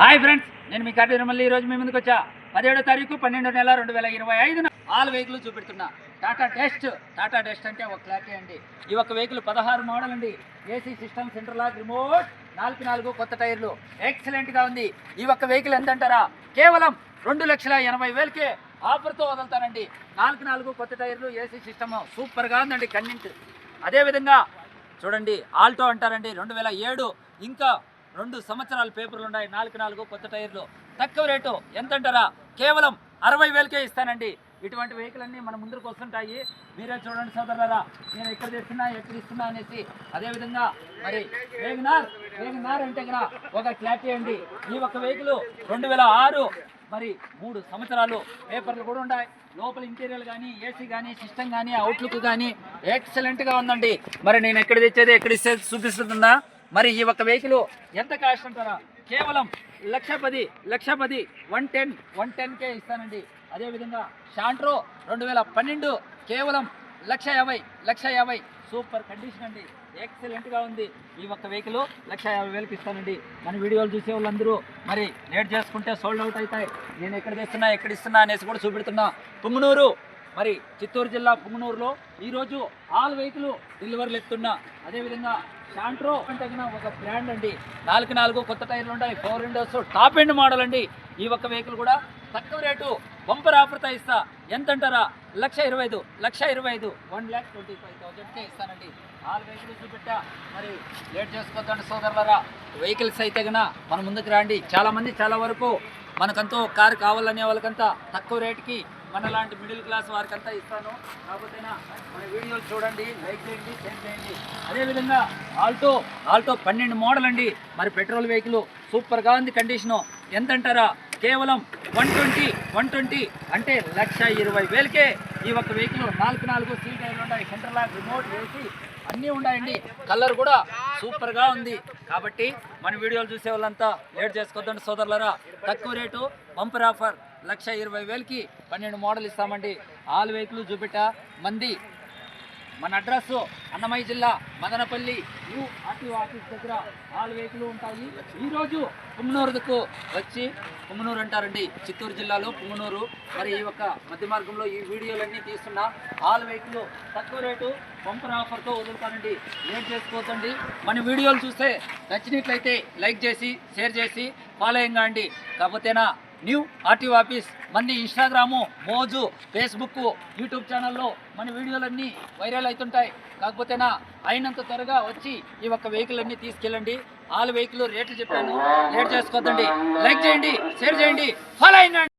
Hi friends నేను మీ కార్తీక మళ్ళీ ఈరోజు మీ ముందుకు వచ్చా. పదిహేడో తారీఖు పన్నెండో నెల రెండు వేల ఇరవై ఐదున ఆల్ వెహికల్ చూపెడుతున్నా. టాటా డెస్ట్ టాటా డెస్ట్ అంటే ఒక క్లారిటీ అండి. ఈ ఒక వెహికల్ పదహారు మోడల్ అండి. AC system centre lock remote నాలుగు నాలుగు కొత్త టైర్లు. ఎక్సలెంట్గా ఉంది. ఈ ఒక్క వెహికల్ ఎంత అంటారా కేవలం రెండు లక్షల ఎనభై వేలకే ఆఫర్తో వదులుతానండి నాలుగు నాలుగు కొత్త టైర్లు ఏసీ సిస్టమ్ సూపర్గా ఉందండి కన్నింట్ అదేవిధంగా చూడండి ఆల్టో అంటారండి రెండు వేల ఏడు. ఇంకా రెండు సంవత్సరాలు పేపర్లు ఉన్నాయి. నాలుగు నాలుగు కొత్త టైర్లు. తక్కువ రేటు ఎంత అంటారా కేవలం అరవై వేలకే ఇస్తానండి. ఇటువంటి వెహికల్ అన్నీ మన ముందుకు వస్తుంటాయి. మీరే చూడండి సోదరులారా నేను ఎక్కడ తెస్తున్నా ఎక్కడ ఇస్తున్నా అనేసి. అదేవిధంగా మరి వేగనార్ వేగనార్ అంటే కదా ఒక క్లారిటీ అండి ఈ ఒక్క వెహికల్ రెండు వేల ఆరు మరి మూడు సంవత్సరాలు పేపర్లు కూడా ఉన్నాయి. లోపల ఇంటీరియర్ కానీ ఏసీ కానీ సిస్టమ్ కానీ అవుట్లుక్ కానీ ఎక్సలెంట్గా ఉందండి. మరి నేను ఎక్కడ తెచ్చేది ఎక్కడ ఇస్తే చూపిస్తుందా? మరి ఈ ఒక్క వెహికల్ ఎంత కాస్ట్ అంటారా? కేవలం లక్ష పది లక్ష పది వన్ టెన్ వన్ టెన్కే ఇస్తానండి అదేవిధంగా షాంట్రో రెండు వేల పన్నెండు కేవలం లక్ష యాభై లక్ష యాభై. సూపర్ కండిషన్ అండి. ఎక్సలెంట్గా ఉంది ఈ ఒక్క వెహికల్. లక్ష యాభై వేలకు ఇస్తానండి. మన వీడియోలు చూసే వాళ్ళందరూ మరి లేట్ చేసుకుంటే సోల్డ్ అవుట్ అవుతాయి. నేను ఎక్కడ తెస్తున్నా ఎక్కడ ఇస్తున్నా అనేసి కూడా చూపెడుతున్నా. పుంగనూరు మరి చిత్తూరు జిల్లా పుంగనూరులో ఈరోజు ఆల్ వెహికల్ డెలివరీలు ఎత్తున్నా అదేవిధంగా శాంట్రో అంటే ఒక బ్రాండ్ అండి. నాలుగు నాలుగు కొత్త టైర్లు ఉన్నాయి four windows top end model అండి. ఈ ఒక్క వెహికల్ కూడా తక్కువ రేటు బంపర్ ఆఫర్తో ఇస్తా. ఎంత అంటారా లక్ష ఇరవై ఐదు లక్ష ఇరవై ఐదు వన్ ల్యాక్ ట్వంటీ ఫైవ్ థౌజండ్కే ఇస్తానండి. ఆల్ వెహికల్స్ చూపెట్టా. మరి లేట్ చేసుకోవద్దండి సోదరులరా. వెహికల్స్ అయితే కన్నా మన ముందుకు రండి. చాలామంది చాలా వరకు మనకంతో కారు కావాలనే వాళ్ళకంతా తక్కువ రేటుకి మన లాంటి మిడిల్ క్లాస్ వారికి అంతా ఇస్తాను. కాకపోతే మన వీడియోలు చూడండి లైక్ చేయండి షేర్ చేయండి. అదేవిధంగా ఆల్టో ఆల్టో పన్నెండు మోడల్ అండి. మరి పెట్రోల్ వెహికల్ సూపర్గా ఉంది కండిషను. ఎంత అంటారా కేవలం వన్ ట్వంటీ వన్ ట్వంటీ అంటే లక్ష ఇరవై వేలకే ఈ ఒక్క వెహికల్ నాలుగు నాలుగు సీట్ అయిన ఉన్నాయి. సెంటర్ లాక్ రిమోట్ వేసి అన్నీ ఉన్నాయండి. కలర్ కూడా సూపర్గా ఉంది. కాబట్టి మన వీడియోలు చూసే వాళ్ళంతా లేట్ చేసుకోద్దండి సోదరులరా. తక్కువ రేటు బంపర్ ఆఫర్ లక్ష ఇరవై వేలకి పన్నెండు మోడల్ ఇస్తామండి. ఆల్ వెహికల్ చూపెట్టా మంది మన అడ్రస్ అన్నమయ్య జిల్లా మదనపల్లి. న్యూ ఆర్టీఓ ఆఫీస్ దగ్గర ఆరు వెహికల్ ఉంటాయి. ఈరోజు పుంగనూరుకు వచ్చి పుంగనూరు అంటారండి. చిత్తూరు జిల్లాలో పుంగనూరు మరి ఈ యొక్క మధ్య మార్గంలో ఈ వీడియోలన్నీ తీస్తున్న ఆల్ వెహికల్ తక్కువ రేటు పంపర్ ఆఫర్తో వదులుతానండి ఏం చేసుకోవద్దండి? మన వీడియోలు చూస్తే నచ్చినట్లయితే లైక్ చేసి షేర్ చేసి ఫాలోయింగ్ అండి కాకపోతేనా న్యూ ఆర్టీఓ ఆఫీస్ మన ఇన్స్టాగ్రాము మోజు ఫేస్బుక్ యూట్యూబ్ ఛానల్లో మన వీడియోలన్నీ వైరల్ అవుతుంటాయి కాకపోతేనా అయినంత త్వరగా వచ్చి ఈ ఒక్క వెహికల్ అన్ని తీసుకెళ్ళండి. ఆల్ వెహికల్ రేట్లు చెప్పాను. లేట్ చేసుకోవద్దండి లైక్ చేయండి షేర్ చేయండి. ఫాలో అయినండి.